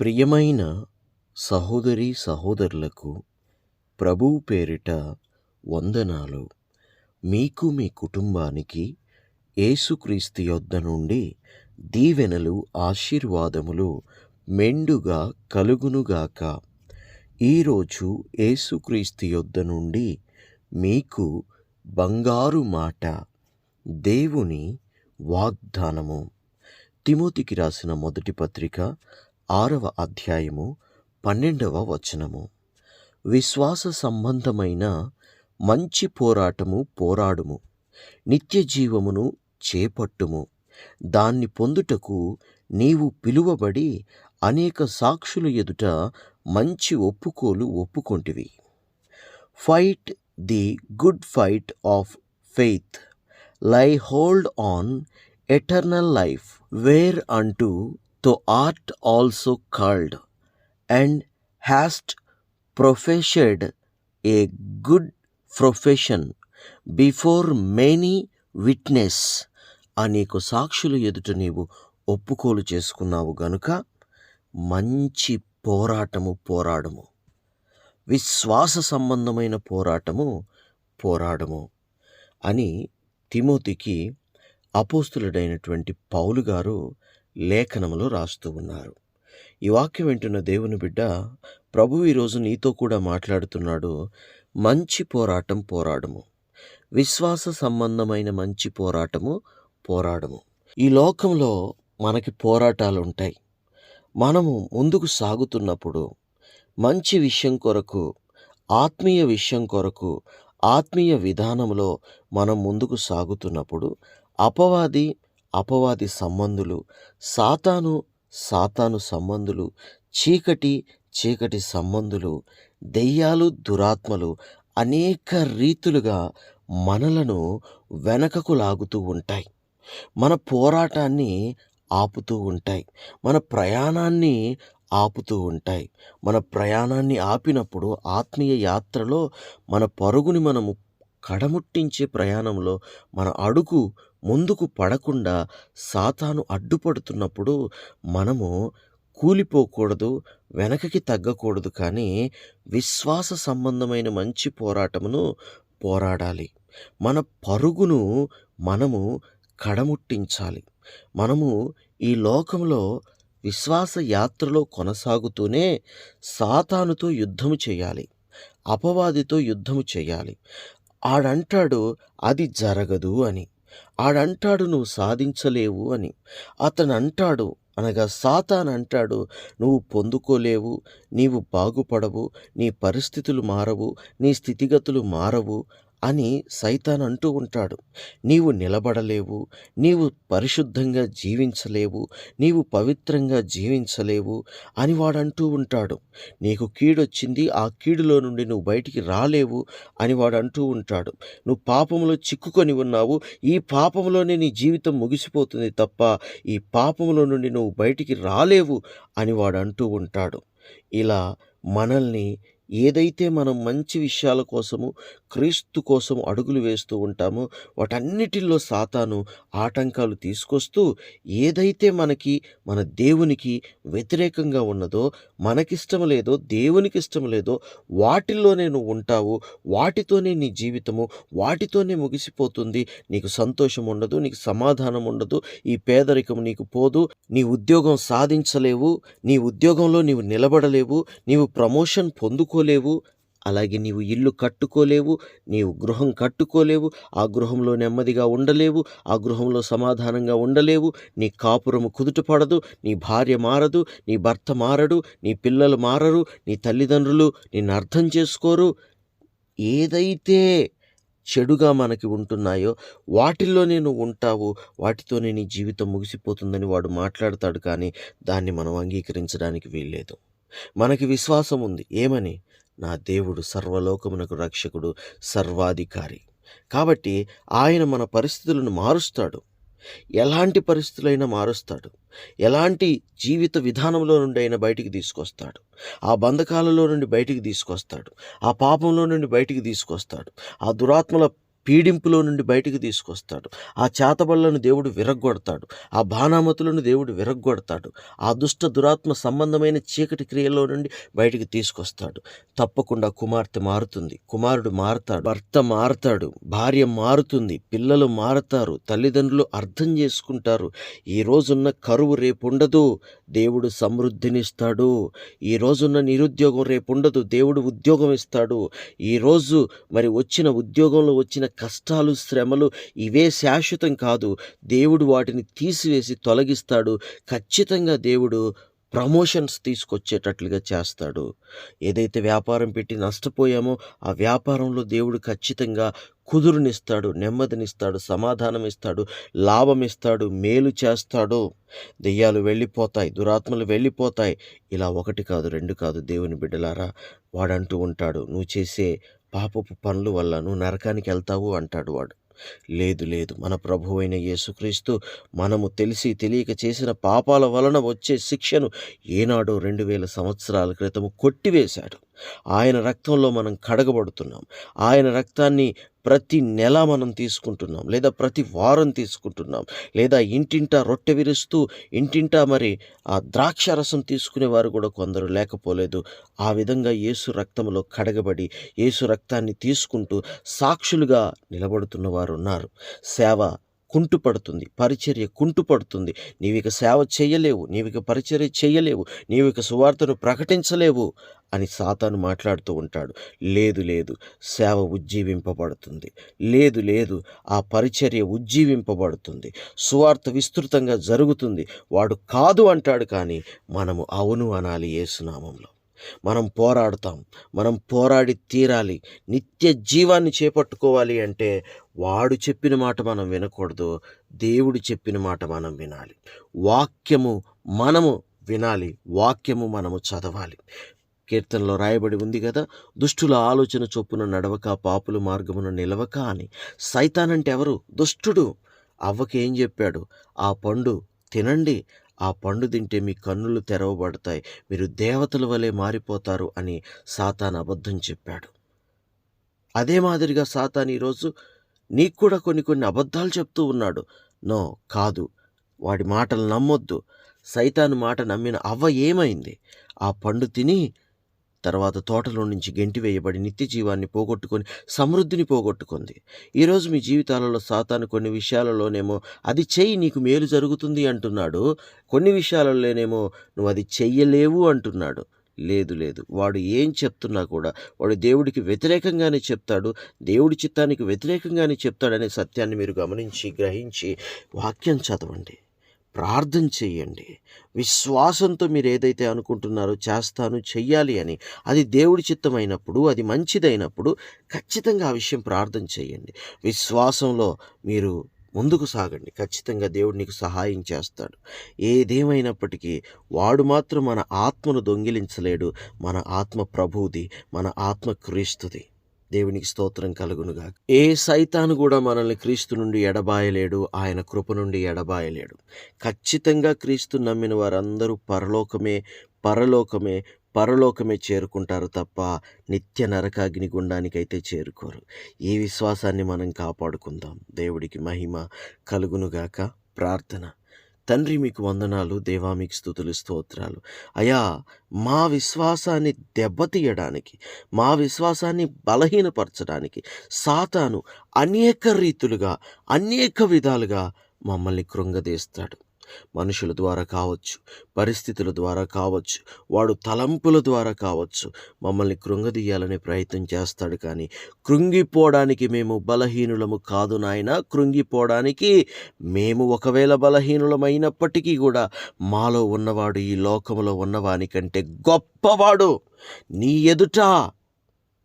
ప్రియమైన సహోదరి సహోదరులకు ప్రభువు పేరిట వందనాలు. మీకు మీ కుటుంబానికి యేసుక్రీస్తు యొద్ద నుండి దీవెనలు ఆశీర్వాదములు మెండుగా కలుగునుగాక. ఈరోజు యేసుక్రీస్తు యొద్ద నుండి మీకు బంగారు మాట దేవుని వాగ్దానము. తిమోతికి రాసిన మొదటి పత్రిక ఆరవ అధ్యాయము పన్నెండవ వచనము. విశ్వాస సంబంధమైన మంచి పోరాటము పోరాడుము. నిత్య జీవమును చేపట్టుము. దాన్ని పొందుటకు నీవు పిలువబడి అనేక సాక్షుల ఎదుట మంచి ఒప్పుకోలు ఒప్పుకొంటివి. Fight the good fight of faith. Lay hold on eternal life whereunto thou art also called and hast professed a good profession before many witness అనేక సాక్షులు ఎదుట నీవు ఒప్పుకోలు చేసుకున్నావు గనుక మంచి పోరాటము పోరాడము. విశ్వాస సంబంధమైన పోరాటము పోరాడము అని తిమోతికి అపోస్తులుడైనటువంటి పౌలు గారు లేఖనములో రాస్తూ ఉన్నారు. ఈ వాక్యం వింటున్న దేవుని బిడ్డ ప్రభు ఈరోజు నీతో కూడా మాట్లాడుతున్నాడు. మంచి పోరాటం పోరాడము. విశ్వాస సంబంధమైన మంచి పోరాటము పోరాడము. ఈ లోకంలో మనకి పోరాటాలు ఉంటాయి. మనము ముందుకు సాగుతున్నప్పుడు మంచి విషయం కొరకు ఆత్మీయ విషయం కొరకు ఆత్మీయ విధానంలో మనం ముందుకు సాగుతున్నప్పుడు అపవాది అపవాది సంబంధులు సాతాను సాతాను సంబంధులు చీకటి చీకటి సంబంధులు దెయ్యాలు దురాత్మలు అనేక రీతులుగా మనలను వెనకకు లాగుతూ ఉంటాయి. మన పోరాటాన్ని ఆపుతూ ఉంటాయి. మన ప్రయాణాన్ని ఆపుతూ ఉంటాయి. మన ప్రయాణాన్ని ఆపినప్పుడు ఆత్మీయ యాత్రలో మన పరుగుని మనము కడముట్టించే ప్రయాణంలో మన అడుగు ముందుకు పడకుండా సాతాను అడ్డుపడుతున్నప్పుడు మనము కూలిపోకూడదు వెనకకి తగ్గకూడదు కానీ విశ్వాస సంబంధమైన మంచి పోరాటమును పోరాడాలి. మన పరుగును మనము కడముట్టించాలి. మనము ఈ లోకంలో విశ్వాస యాత్రలో కొనసాగుతూనే సాతానుతో యుద్ధము చేయాలి అపవాదితో యుద్ధము చేయాలి. ఆడంటాడు అది జరగదు అని. ఆడంటాడు నువ్వు సాధించలేవు అని. అతను అంటాడు అనగా సాతాన్ అంటాడు నువ్వు పొందుకోలేవు నీవు బాగుపడవు నీ పరిస్థితులు మారవు నీ స్థితిగతులు మారవు అని సైతాన్ అంటూ ఉంటాడు. నీవు నిలబడలేవు నీవు పరిశుద్ధంగా జీవించలేవు నీవు పవిత్రంగా జీవించలేవు అని వాడు అంటూ ఉంటాడు. నీకు కీడొచ్చింది ఆ కీడులో నుండి నువ్వు బయటికి రాలేవు అని వాడు అంటూ ఉంటాడు. నువ్వు పాపంలో చిక్కుకొని ఉన్నావు ఈ పాపంలోనే నీ జీవితం ముగిసిపోతుంది తప్ప ఈ పాపంలో నుండి నువ్వు బయటికి రాలేవు అని వాడు అంటూ ఉంటాడు. ఇలా మనల్ని ఏదైతే మనం మంచి విషయాల కోసము క్రీస్తు కోసం అడుగులు వేస్తూ ఉంటామో వాటన్నిటిల్లో సాతాను ఆటంకాలు తీసుకొస్తూ ఏదైతే మనకి మన దేవునికి వ్యతిరేకంగా ఉన్నదో మనకిష్టం లేదో దేవునికి ఇష్టం లేదో వాటిల్లోనే నువ్వు ఉంటావు వాటితోనే నీ జీవితము వాటితోనే ముగిసిపోతుంది నీకు సంతోషం ఉండదు నీకు సమాధానం ఉండదు ఈ పేదరికం నీకు పోదు నీ ఉద్యోగం సాధించలేవు నీ ఉద్యోగంలో నీవు నిలబడలేవు నీవు ప్రమోషన్ పొందుకోలేవు అలాగే నీవు ఇల్లు కట్టుకోలేవు నీవు గృహం కట్టుకోలేవు ఆ గృహంలో నెమ్మదిగా ఉండలేవు ఆ గృహంలో సమాధానంగా ఉండలేవు నీ కాపురము కుదుటపడదు నీ భార్య మారదు నీ భర్త మారడు నీ పిల్లలు మారరు నీ తల్లిదండ్రులు నిన్ను అర్థం చేసుకోరు. ఏదైతే చెడుగా మనకి ఉంటున్నాయో వాటిల్లో నేను ఉంటావు వాటితోనే నీ జీవితం ముగిసిపోతుందని వాడు మాట్లాడతాడు కానీ దాన్ని మనం అంగీకరించడానికి వీల్లేదు. మనకి విశ్వాసం ఉంది. ఏమని? నా దేవుడు సర్వలోకమునకు రక్షకుడు సర్వాధికారి. కాబట్టి ఆయన మన పరిస్థితులను మారుస్తాడు. ఎలాంటి పరిస్థితులైనా మారుస్తాడు. ఎలాంటి జీవిత విధానంలో నుండి అయినా బయటికి తీసుకొస్తాడు. ఆ బంధకాలలో నుండి బయటికి తీసుకొస్తాడు. ఆ పాపంలో నుండి బయటికి తీసుకొస్తాడు. ఆ దురాత్మల పీడింపులో నుండి బయటికి తీసుకొస్తాడు. ఆ చేతబళ్ళను దేవుడు విరగ్గొడతాడు. ఆ బాణామతులను దేవుడు విరగ్గొడతాడు. ఆ దుష్ట దురాత్మ సంబంధమైన చీకటి క్రియలో నుండి బయటికి తీసుకొస్తాడు. తప్పకుండా కుమార్తె మారుతుంది. కుమారుడు మారతాడు. భర్త మారుతాడు. భార్య మారుతుంది. పిల్లలు మారుతారు. తల్లిదండ్రులు అర్థం చేసుకుంటారు. ఈ రోజున్న కరువు రేపు ఉండదు దేవుడు సమృద్ధినిస్తాడు. ఈ రోజున్న నిరుద్యోగం రేపు ఉండదు దేవుడు ఉద్యోగం ఇస్తాడు. ఈరోజు మరి వచ్చిన ఉద్యోగంలో వచ్చిన కష్టాలు శ్రమలు ఇవే శాశ్వతం కాదు. దేవుడు వాటిని తీసివేసి తొలగిస్తాడు. ఖచ్చితంగా దేవుడు ప్రమోషన్స్ తీసుకొచ్చేటట్లుగా చేస్తాడు. ఏదైతే వ్యాపారం పెట్టి నష్టపోయామో ఆ వ్యాపారంలో దేవుడు ఖచ్చితంగా కుదురునిస్తాడు నెమ్మదినిస్తాడు సమాధానం ఇస్తాడు లాభం ఇస్తాడు మేలు చేస్తాడు. దెయ్యాలు వెళ్ళిపోతాయి దురాత్మలు వెళ్ళిపోతాయి. ఇలా ఒకటి కాదు రెండు కాదు దేవుని బిడ్డలారా. వాడంటూ ఉంటాడు నువ్వు చేసే పాపపు పనుల వల్లను నరకానికి వెళ్తావు అంటాడు వాడు. లేదు లేదు మన ప్రభు అయిన యేసుక్రీస్తు మనము తెలిసి తెలియక చేసిన పాపాల వలన వచ్చే శిక్షను ఏనాడో రెండు వేల సంవత్సరాల క్రితము కొట్టివేశాడు. ఆయన రక్తంలో మనం కడగబడుతున్నాం. ఆయన రక్తాన్ని ప్రతి నెల మనం తీసుకుంటున్నాం లేదా ప్రతి వారం తీసుకుంటున్నాం లేదా ఇంటింటా రొట్టె విరుస్తూ ఇంటింటా మరి ఆ ద్రాక్ష రసం తీసుకునేవారు కూడా కొందరు. లేకపోలేదు. ఆ విధంగా యేసు రక్తంలో కడగబడి యేసు రక్తాన్ని తీసుకుంటూ సాక్షులుగా నిలబడుతున్న వారు ఉన్నారు. సేవ కుంటుపడుతుంది. పరిచర్య కుంటుపడుతుంది. నీవిక సేవ చేయలేవు. నీవిక పరిచర్య చేయలేవు. నీవిక సువార్తను ప్రకటించలేవు. అని సాతాను మాట్లాడుతూ ఉంటాడు. లేదు లేదు సేవ ఉజ్జీవింపబడుతుంది. లేదు లేదు ఆ పరిచర్య ఉజ్జీవింపబడుతుంది. సువార్త విస్తృతంగా జరుగుతుంది. వాడు కాదు అంటాడు కానీ మనము అవును అనాలి ఏసునామంలో మనం పోరాడతాం. మనం పోరాడి తీరాలి. నిత్య జీవాన్ని చేపట్టుకోవాలి అంటే వాడు చెప్పిన మాట మనం వినకూడదు. దేవుడు చెప్పిన మాట మనం వినాలి. వాక్యము మనము వినాలి. వాక్యము మనము చదవాలి. కీర్తనలో రాయబడి ఉంది కదా దుష్టుల ఆలోచన చొప్పున నడవక పాపుల మార్గమున నిలవక అని. సైతానంటే ఎవరు? దుష్టుడు. అవ్వకి ఏం చెప్పాడు? ఆ పండు తినండి ఆ పండు తింటే మీ కన్నులు తెరవబడతాయి మీరు దేవతల వలె మారిపోతారు అని సాతాన్ అబద్ధం చెప్పాడు. అదే మాదిరిగా సాతాన్ ఈరోజు నీకు కూడా కొన్ని కొన్ని అబద్ధాలు చెప్తూ ఉన్నాడు. నో కాదు. వాడి మాటలు నమ్మొద్దు. సైతాను మాట నమ్మిన అవ్వ ఏమైంది? ఆ పండు తిని తర్వాత తోటలో నుంచి గెంటివేయబడి నిత్య జీవాన్ని పోగొట్టుకొని సమృద్ధిని పోగొట్టుకుంది. ఈరోజు మీ జీవితాలలో సాతాను కొన్ని విషయాలలోనేమో అది చెయ్యి నీకు మేలు జరుగుతుంది అంటున్నాడు. కొన్ని విషయాలలోనేమో నువ్వు అది చెయ్యలేవు అంటున్నాడు. లేదు లేదు. వాడు ఏం చెప్తున్నా కూడా వాడు దేవుడికి వ్యతిరేకంగానే చెప్తాడు. దేవుడి చిత్తానికి వ్యతిరేకంగానే చెప్తాడనే సత్యాన్ని మీరు గమనించి గ్రహించి వాక్యం చదవండి. ప్రార్థన చేయండి. విశ్వాసంతో మీరు ఏదైతే అనుకుంటున్నారో చేస్తాను చెయ్యాలి అని. అది దేవుడి చిత్తమైనప్పుడు అది మంచిదైనప్పుడు ఖచ్చితంగా ఆ విషయం ప్రార్థన చేయండి. విశ్వాసంలో మీరు ముందుకు సాగండి. ఖచ్చితంగా దేవుడు నీకు సహాయం చేస్తాడు. ఏదేమైనప్పటికీ వాడు మాత్రం మన ఆత్మను దొంగిలించలేడు. మన ఆత్మ ప్రభువుది మన ఆత్మ క్రీస్తుది. దేవునికి స్తోత్రం కలుగునుగా ఏ సైతాను కూడా మనల్ని క్రీస్తు నుండి ఎడబాయలేడు ఆయన కృప నుండి ఎడబాయలేడు. ఖచ్చితంగా క్రీస్తు నమ్మిన వారందరూ పరలోకమే పరలోకమే పరలోకమే చేరుకుంటారు తప్ప నిత్య నరకాగ్ని గుండానికైతే చేరుకోరు. ఈ విశ్వాసాన్ని మనం కాపాడుకుందాం? దేవుడికి మహిమ కలుగునుగాక. ప్రార్థన. తండ్రి మీకు వందనాలు దేవా మీకు స్థుతులు స్తోత్రాలు. అయా మా విశ్వాసాన్ని దెబ్బతీయడానికి మా విశ్వాసాన్ని బలహీనపరచడానికి సాతాను అనేక రీతులుగా అనేక విధాలుగా మమ్మల్ని కృంగదీస్తాడు. మనుషుల ద్వారా కావచ్చు పరిస్థితుల ద్వారా కావచ్చు వాడు తలంపుల ద్వారా కావచ్చు. మమ్మల్ని కృంగదీయాలనే ప్రయత్నం చేస్తాడు కానీ కృంగిపోవడానికి మేము బలహీనులము కాదు నాయన. కృంగిపోవడానికి మేము ఒకవేళ బలహీనులమైనప్పటికీ కూడా మాలో ఉన్నవాడు ఈ లోకములో ఉన్నవానికంటే గొప్పవాడు. నీ ఎదుట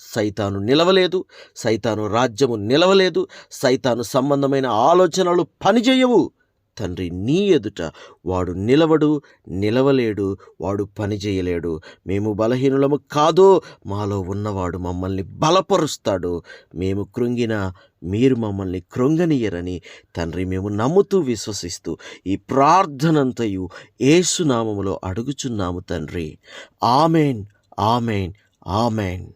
సైతాను నిలవలేదు సైతాను రాజ్యము నిలవలేదు సైతాను సంబంధమైన ఆలోచనలు పనిచేయవు. తండ్రి నీ ఎదుట వాడు నిలవడు నిలవలేడు వాడు పని చేయలేడు. మేము బలహీనులము కాదో మాలో ఉన్నవాడు మమ్మల్ని బలపరుస్తాడు. మేము కృంగిన మీరు మమ్మల్ని కృంగనీయరని తండ్రి మేము నమ్ముతూ విశ్వసిస్తూ ఈ ప్రార్థనంతయు ఏసునామములో అడుగుచున్నాము తండ్రి. Amen amen amen.